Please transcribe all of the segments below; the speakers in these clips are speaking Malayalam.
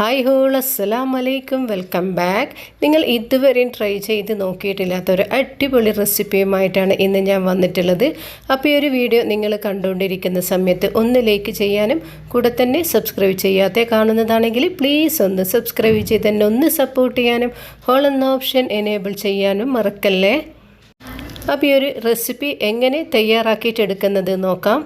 ഹായ് ഹോൾ അസ്സലാം വലൈക്കും വെൽക്കം ബാക്ക് നിങ്ങൾ ഇതുവരെയും ട്രൈ ചെയ്ത് നോക്കിയിട്ടില്ലാത്ത ഒരു അടിപൊളി റെസിപ്പിയുമായിട്ടാണ് ഇന്ന് ഞാൻ വന്നിട്ടുള്ളത്. അപ്പോൾ ഈ ഒരു വീഡിയോ നിങ്ങൾ കണ്ടുകൊണ്ടിരിക്കുന്ന സമയത്ത് ഒന്ന് ലൈക്ക് ചെയ്യാനും കൂടെ തന്നെ സബ്സ്ക്രൈബ് ചെയ്യാതെ കാണുന്നതാണെങ്കിൽ പ്ലീസ് ഒന്ന് സബ്സ്ക്രൈബ് ചെയ്ത് തന്നെ ഒന്ന് സപ്പോർട്ട് ചെയ്യാനും ഹോൾ എന്ന ഓപ്ഷൻ എനേബിൾ ചെയ്യാനും മറക്കല്ലേ? അപ്പോൾ ഈ ഒരു റെസിപ്പി എങ്ങനെ തയ്യാറാക്കിയിട്ടെടുക്കുന്നത് നോക്കാം.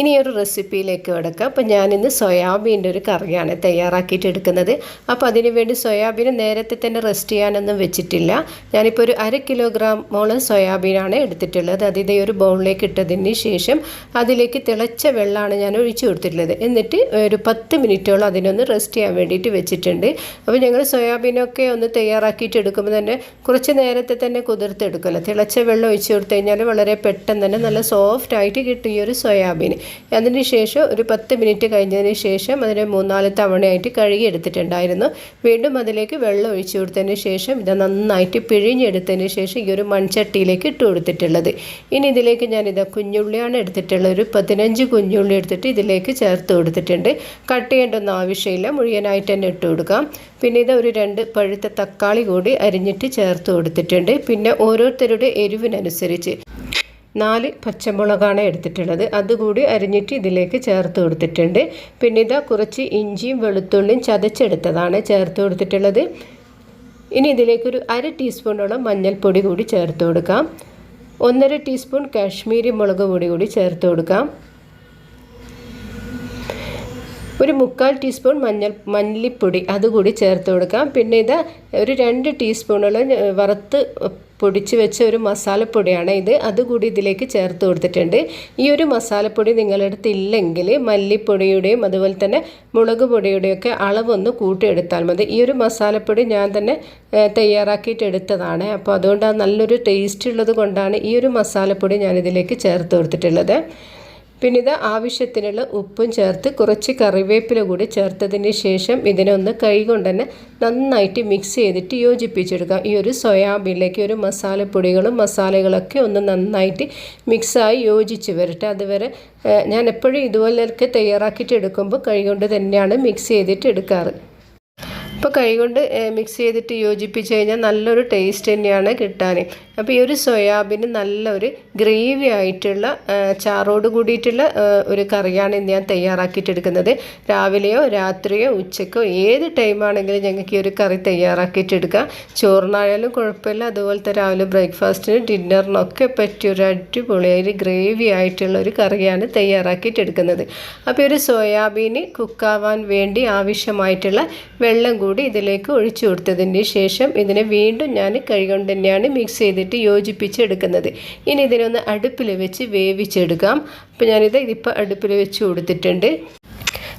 ഇനി ഒരു റെസിപ്പിയിലേക്ക് കിടക്കാം. അപ്പോൾ ഞാനിന്ന് സോയാബീന്റെ ഒരു കറിയാണ് തയ്യാറാക്കിയിട്ട് എടുക്കുന്നത്. അപ്പോൾ അതിന് വേണ്ടി സോയാബീൻ നേരത്തെ തന്നെ റെസ്റ്റ് ചെയ്യാനൊന്നും വെച്ചിട്ടില്ല. ഞാനിപ്പോൾ ഒരു അര കിലോഗ്രാമോളം സോയാബീനാണ് എടുത്തിട്ടുള്ളത്. അത് ഇതേ ഒരു ബൗളിലേക്ക് ഇട്ടതിന് ശേഷം അതിലേക്ക് തിളച്ച വെള്ളമാണ് ഞാൻ ഒഴിച്ചു കൊടുത്തിട്ടുള്ളത്. എന്നിട്ട് ഒരു പത്ത് മിനിറ്റോളം അതിനൊന്ന് റെസ്റ്റ് ചെയ്യാൻ വേണ്ടിയിട്ട് വെച്ചിട്ടുണ്ട്. അപ്പോൾ ഞങ്ങൾ സോയാബീനൊക്കെ ഒന്ന് തയ്യാറാക്കിയിട്ട് എടുക്കുമ്പോൾ തന്നെ കുറച്ച് നേരത്തെ തന്നെ കുതിർത്തെടുക്കുമല്ലോ തിളച്ച വെള്ളം ഒഴിച്ചു കൊടുത്തു കഴിഞ്ഞാൽ വളരെ പെട്ടെന്ന് തന്നെ നല്ല സോഫ്റ്റ് ആയിട്ട് കിട്ടും ഈ ഒരു സോയാബീൻ. അതിന് ശേഷം ഒരു പത്ത് മിനിറ്റ് കഴിഞ്ഞതിന് ശേഷം അതിനെ മൂന്നാൽ തവണയായിട്ട് കഴുകി എടുത്തിട്ടുണ്ടായിരുന്നു വീണ്ടും അതിലേക്ക് വെള്ളം ഒഴിച്ചു കൊടുത്തതിന് ശേഷം ഇത് നന്നായിട്ട് പിഴിഞ്ഞെടുത്തതിന് ശേഷം ഈ ഒരു മൺചട്ടിയിലേക്ക് ഇട്ട് കൊടുത്തിട്ടുള്ളത്. ഇനി ഇതിലേക്ക് ഞാനിത് കുഞ്ഞുള്ളിയാണ് എടുത്തിട്ടുള്ളത്. ഒരു പതിനഞ്ച് കുഞ്ഞുള്ളി എടുത്തിട്ട് ഇതിലേക്ക് ചേർത്ത് കൊടുത്തിട്ടുണ്ട്. കട്ട് ചെയ്യേണ്ടൊന്നും ആവശ്യമില്ല. മുഴുവനായിട്ട് തന്നെ ഇട്ട് കൊടുക്കാം. പിന്നെ ഇത് ഒരു രണ്ട് പഴുത്ത തക്കാളി കൂടി അരിഞ്ഞിട്ട് ചേർത്ത് കൊടുത്തിട്ടുണ്ട്. പിന്നെ ഓരോരുത്തരുടെ എരിവിനനുസരിച്ച്. നാല് പച്ചമുളകാണ് എടുത്തിട്ടുള്ളത്. അതുകൂടി അരിഞ്ഞിട്ട് ഇതിലേക്ക് ചേർത്ത് കൊടുത്തിട്ടുണ്ട്. പിന്നെ ഇതാ കുറച്ച് ഇഞ്ചിയും വെളുത്തുള്ളിയും ചതച്ചെടുത്തതാണ് ചേർത്ത് കൊടുത്തിട്ടുള്ളത്. ഇനി ഇതിലേക്കൊരു അര ടീസ്പൂണോളം മഞ്ഞൾപ്പൊടി കൂടി ചേർത്ത് കൊടുക്കാം. ഒന്നര ടീസ്പൂൺ കാശ്മീരി മുളക് പൊടി കൂടി ചേർത്ത് കൊടുക്കാം. ഒരു മുക്കാൽ ടീസ്പൂൺ മഞ്ഞൾ മല്ലിപ്പൊടി അതുകൂടി ചേർത്ത് കൊടുക്കാം. പിന്നെ ഇത് ഒരു രണ്ട് ടീസ്പൂണോളം വറുത്ത് പൊടിച്ച് വെച്ച ഒരു മസാലപ്പൊടിയാണ് ഇത്. അതുകൂടി ഇതിലേക്ക് ചേർത്ത് കൊടുത്തിട്ടുണ്ട്. ഈ ഒരു മസാലപ്പൊടി നിങ്ങളുടെ ഇല്ലെങ്കിൽ മല്ലിപ്പൊടിയുടെയും അതുപോലെ തന്നെ മുളക് പൊടിയുടെയൊക്കെ അളവൊന്ന് കൂട്ടിയെടുത്താൽ മതി. ഈ ഒരു മസാലപ്പൊടി ഞാൻ തന്നെ തയ്യാറാക്കിയിട്ട് എടുത്തതാണ്. അപ്പോൾ അതുകൊണ്ട് നല്ലൊരു ടേസ്റ്റ് ഉള്ളത് കൊണ്ടാണ് ഈ ഒരു മസാലപ്പൊടി ഞാനിതിലേക്ക് ചേർത്ത് കൊടുത്തിട്ടുള്ളത്. പിന്നെ ഇത് ആവശ്യത്തിനുള്ള ഉപ്പും ചേർത്ത് കുറച്ച് കറിവേപ്പില കൂടി ചേർത്തതിന് ശേഷം ഇതിനൊന്ന് കൈകൊണ്ട് തന്നെ നന്നായിട്ട് മിക്സ് ചെയ്തിട്ട് യോജിപ്പിച്ചെടുക്കാം ഈ ഒരു സോയാബീനിലേക്ക് ഒരു മസാലപ്പൊടികളും മസാലകളൊക്കെ ഒന്ന് നന്നായിട്ട് മിക്സായി യോജിച്ച് വരട്ടെ. അതുവരെ ഞാൻ എപ്പോഴും ഇതുപോലെയൊക്കെ തയ്യാറാക്കിയിട്ട് എടുക്കുമ്പോൾ കൈകൊണ്ട് തന്നെയാണ് മിക്സ് ചെയ്തിട്ട് എടുക്കാറ്. ഇപ്പോൾ കൈകൊണ്ട് മിക്സ് ചെയ്തിട്ട് യോജിപ്പിച്ച് കഴിഞ്ഞാൽ നല്ലൊരു ടേസ്റ്റ് തന്നെയാണ് കിട്ടാൻ. അപ്പോൾ ഈ ഒരു സോയാബീൻ നല്ലൊരു ഗ്രേവി ആയിട്ടുള്ള ചാറോട് കൂടിയിട്ടുള്ള ഒരു കറിയാണ് ഇന്ന് ഞാൻ തയ്യാറാക്കിയിട്ടെടുക്കുന്നത്. രാവിലെയോ രാത്രിയോ ഉച്ചക്കോ ഏത് ടൈമാണെങ്കിലും ഞങ്ങൾക്ക് ഈ ഒരു കറി തയ്യാറാക്കിയിട്ടെടുക്കാം. ചോറിനായാലും കുഴപ്പമില്ല അതുപോലത്തെ രാവിലെ ബ്രേക്ക്ഫാസ്റ്റിന് ഡിന്നറിനൊക്കെ പറ്റിയ ഒരു അടിപൊളി ഒരു ഗ്രേവി ആയിട്ടുള്ള ഒരു കറിയാണ് തയ്യാറാക്കിയിട്ടെടുക്കുന്നത്. അപ്പോൾ ഈ ഒരു സോയാബീൻ കുക്കാവാൻ വേണ്ടി ആവശ്യമായിട്ടുള്ള വെള്ളം കൂടി കൂടി ഇതിലേക്ക് ഒഴിച്ചു കൊടുത്തതിന് ശേഷം ഇതിനെ വീണ്ടും ഞാൻ കൈകൊണ്ട് തന്നെയാണ് മിക്സ് ചെയ്തിട്ട് യോജിപ്പിച്ചെടുക്കുന്നത്. ഇനി ഇതിനൊന്ന് അടുപ്പിൽ വെച്ച് വേവിച്ചെടുക്കാം. അപ്പോൾ ഞാനിത് ഇതിപ്പോൾ അടുപ്പിൽ വെച്ച് കൊടുത്തിട്ടുണ്ട്.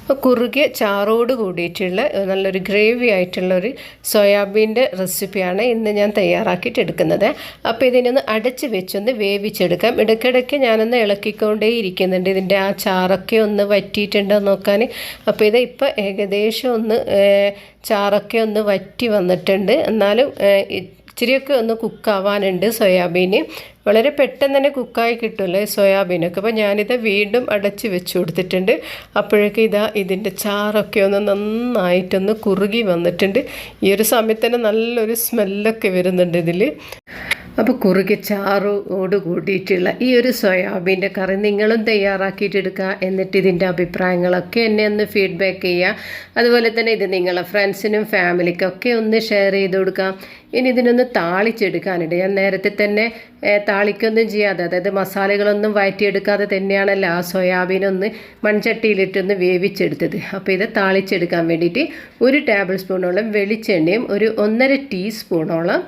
അപ്പോൾ കുറുകിയ ചാറോട് കൂടിയിട്ടുള്ള നല്ലൊരു ഗ്രേവി ആയിട്ടുള്ള ഒരു സോയാബീന്റെ റെസിപ്പിയാണ് ഇന്ന് ഞാൻ തയ്യാറാക്കിയിട്ട് എടുക്കുന്നത്. അപ്പോൾ ഇതിനൊന്ന് അടച്ച് വെച്ചൊന്ന് വേവിച്ചെടുക്കാം. ഇടയ്ക്കിടയ്ക്ക് ഞാനൊന്ന് ഇളക്കിക്കൊണ്ടേ ഇരിക്കുന്നുണ്ട്. ഇതിന്റെ ആ ചാറൊക്കെ ഒന്ന് വറ്റിയിട്ടുണ്ടോ നോക്കാൻ. അപ്പോൾ ഇത് ഇപ്പോൾ ഏകദേശം ഒന്ന് ചാറൊക്കെ ഒന്ന് വറ്റി വന്നിട്ടുണ്ട്. എന്നാലും ഇച്ചിരിയൊക്കെ ഒന്ന് കുക്കാവാനുണ്ട് സോയാബീൻ വളരെ പെട്ടെന്ന് തന്നെ കുക്കായി കിട്ടുമല്ലോ സോയാബീനൊക്കെ. അപ്പോൾ ഞാനിത് വീണ്ടും അടച്ച് വെച്ച് കൊടുത്തിട്ടുണ്ട്. അപ്പോഴേക്ക് ഇതാ ഇതിന്റെ ചാറൊക്കെ ഒന്ന് നന്നായിട്ടൊന്ന് കുറുകി വന്നിട്ടുണ്ട്. ഈ ഒരു സമയത്ത് തന്നെ നല്ലൊരു സ്മെല്ലൊക്കെ വരുന്നുണ്ട് ഇതിൽ അപ്പോൾ കുറുകെ ചാറോട് കൂടിയിട്ടുള്ള ഈ ഒരു സോയാബീന്റെ കറി നിങ്ങളും തയ്യാറാക്കിയിട്ടെടുക്കുക എന്നിട്ട് ഇതിന്റെ അഭിപ്രായങ്ങളൊക്കെ എന്നെ ഒന്ന് ഫീഡ്ബാക്ക് ചെയ്യുക. അതുപോലെ തന്നെ ഇത് നിങ്ങളെ ഫ്രണ്ട്സിനും ഫാമിലിക്കൊക്കെ ഒന്ന് ഷെയർ ചെയ്ത് കൊടുക്കാം ഇനി ഇതിനൊന്ന് താളിച്ചെടുക്കാനുണ്ട്. ഞാൻ നേരത്തെ തന്നെ താളിക്കൊന്നും ചെയ്യാതെ അതായത് മസാലകളൊന്നും വഴറ്റിയെടുക്കാതെ തന്നെയാണല്ലോ ആ സോയാബീനൊന്ന് മൺചട്ടിയിലിട്ടൊന്ന് വേവിച്ചെടുത്തത്. അപ്പോൾ ഇത് താളിച്ചെടുക്കാൻ വേണ്ടിയിട്ട് ഒരു ടേബിൾ സ്പൂണോളം വെളിച്ചെണ്ണയും ഒരു ഒന്നര ടീസ്പൂണോളം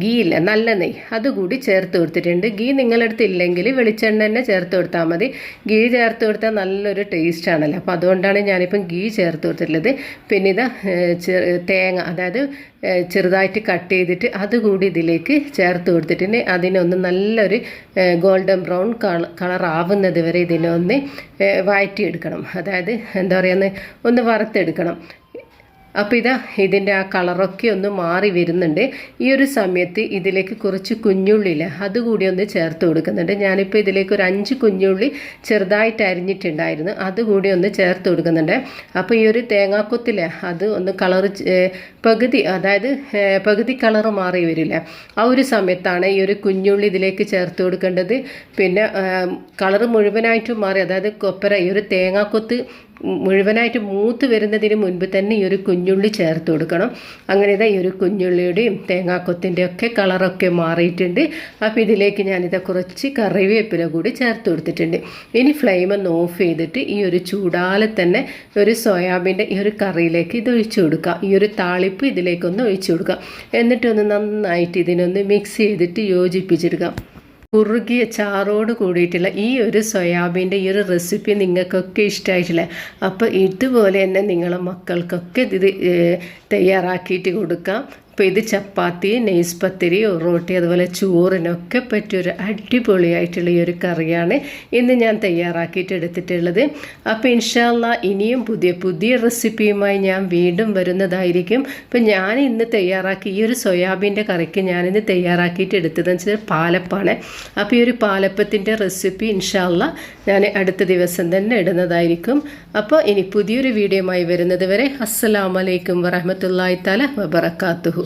ഗീ ഇല്ല നല്ല നെയ്യ് അതുകൂടി ചേർത്ത് കൊടുത്തിട്ടുണ്ട്. ഗീ നിങ്ങളടുത്ത് ഇല്ലെങ്കിൽ വെളിച്ചെണ്ണ തന്നെ ചേർത്ത് കൊടുത്താൽ മതി. ഗീ ചേർത്ത് കൊടുത്താൽ നല്ലൊരു ടേസ്റ്റ് ആണല്ലോ. അപ്പോൾ അതുകൊണ്ടാണ് ഞാനിപ്പം ഗീ ചേർത്ത് കൊടുത്തിട്ടുള്ളത്. പിന്നെ ഇത് തേങ്ങ അതായത് ചെറുതായിട്ട് കട്ട് ചെയ്തിട്ട് അതുകൂടി ഇതിലേക്ക് ചേർത്ത് കൊടുത്തിട്ടുണ്ട് അതിനൊന്ന് നല്ലൊരു ഗോൾഡൻ ബ്രൗൺ കളർ ആവുന്നത് വരെ ഇതിനൊന്ന് വഴറ്റിയെടുക്കണം. അതായത് എന്താ പറയുക ഒന്ന് വറുത്തെടുക്കണം. അപ്പോൾ ഇതാ ഇതിന്റെ ആ കളറൊക്കെ ഒന്ന് മാറി വരുന്നുണ്ട്. ഈ ഒരു സമയത്ത് ഇതിലേക്ക് കുറച്ച് കുഞ്ഞുള്ളിയില്ല അതുകൂടി ഒന്ന് ചേർത്ത് കൊടുക്കുന്നുണ്ട്. ഞാനിപ്പോൾ ഇതിലേക്ക് ഒരു അഞ്ച് കുഞ്ഞുള്ളി ചെറുതായിട്ട് അരിഞ്ഞിട്ടുണ്ടായിരുന്നു അതുകൂടി ഒന്ന് ചേർത്ത് കൊടുക്കുന്നുണ്ട്. അപ്പോൾ ഈ ഒരു തേങ്ങാക്കൊത്തില്ലേ അത് ഒന്ന് കളർ പകുതി അതായത് പകുതി കളർ മാറി വരില്ല. ആ ഒരു സമയത്താണ് ഈ ഒരു കുഞ്ഞുള്ളി ഇതിലേക്ക് ചേർത്ത് കൊടുക്കേണ്ടത്. പിന്നെ കളർ മുഴുവനായിട്ടും മാറി അതായത് കൊപ്പര ഈ ഒരു തേങ്ങാക്കൊത്ത് മുഴുവനായിട്ട് മൂത്ത് വരുന്നതിന് മുൻപ് തന്നെ ഈ ഒരു കുഞ്ഞുള്ളി ചേർത്ത് കൊടുക്കണം. അങ്ങനെ ഇതാ ഈ ഒരു കുഞ്ഞുള്ളിയുടെയും തേങ്ങാക്കൊത്തിന്റെ ഒക്കെ കളറൊക്കെ മാറിയിട്ടുണ്ട്. അപ്പോൾ ഇതിലേക്ക് ഞാനിതാ കുറച്ച് കറിവേപ്പില കൂടി ചേർത്ത് കൊടുത്തിട്ടുണ്ട്. ഇനി ഫ്ലെയിം ഒന്ന് ഓഫ് ചെയ്തിട്ട് ഈ ഒരു ചൂടാലെ തന്നെ ഒരു സോയാബീന്റെ ഈ ഒരു കറിയിലേക്ക് ഇത് ഒഴിച്ചു കൊടുക്കുക. ഈ ഒരു താളിപ്പ് ഇതിലേക്കൊന്ന് ഒഴിച്ചു കൊടുക്കുക. എന്നിട്ടൊന്ന് നന്നായിട്ട് ഇതിനൊന്ന് മിക്സ് ചെയ്തിട്ട് യോജിപ്പിച്ചെടുക്കാം കുറുകിയ ചാറോട് കൂടിയിട്ടുള്ള ഈ ഒരു സോയാബീന്റെ ഈ ഒരു റെസിപ്പി നിങ്ങൾക്കൊക്കെ ഇഷ്ടമായിട്ടില്ലേ? അപ്പോൾ ഇതുപോലെ തന്നെ നിങ്ങളെ മക്കൾക്കൊക്കെ ഇത് തയ്യാറാക്കിയിട്ട് കൊടുക്കാം. അപ്പോൾ ഇത് ചപ്പാത്തി നെയ്സ് പത്തിരി റോട്ടി അതുപോലെ ചോറിനൊക്കെ പറ്റിയൊരു അടിപൊളിയായിട്ടുള്ള ഈ ഒരു കറിയാണ് ഇന്ന് ഞാൻ തയ്യാറാക്കിയിട്ട് എടുത്തിട്ടുള്ളത്. അപ്പോൾ ഇൻഷാല്ല ഇനിയും പുതിയ പുതിയ റെസിപ്പിയുമായി ഞാൻ വീണ്ടും വരുന്നതായിരിക്കും. ഇപ്പം ഞാൻ ഇന്ന് തയ്യാറാക്കി ഈ ഒരു സോയാബീന്റെ കറിക്ക് ഞാനിന്ന് തയ്യാറാക്കിയിട്ട് എടുത്തതെന്ന് വെച്ചാൽ പാലപ്പാണ്. അപ്പോൾ ഈ ഒരു പാലപ്പത്തിന്റെ റെസിപ്പി ഇൻഷാല്ല ഞാൻ അടുത്ത ദിവസം തന്നെ ഇടുന്നതായിരിക്കും. അപ്പോൾ ഇനി പുതിയൊരു വീഡിയോയുമായി വരുന്നത് വരെ അസ്സലാമലൈക്കും വറഹമത്തല്ലായി തല വബറക്കാത്തുഹു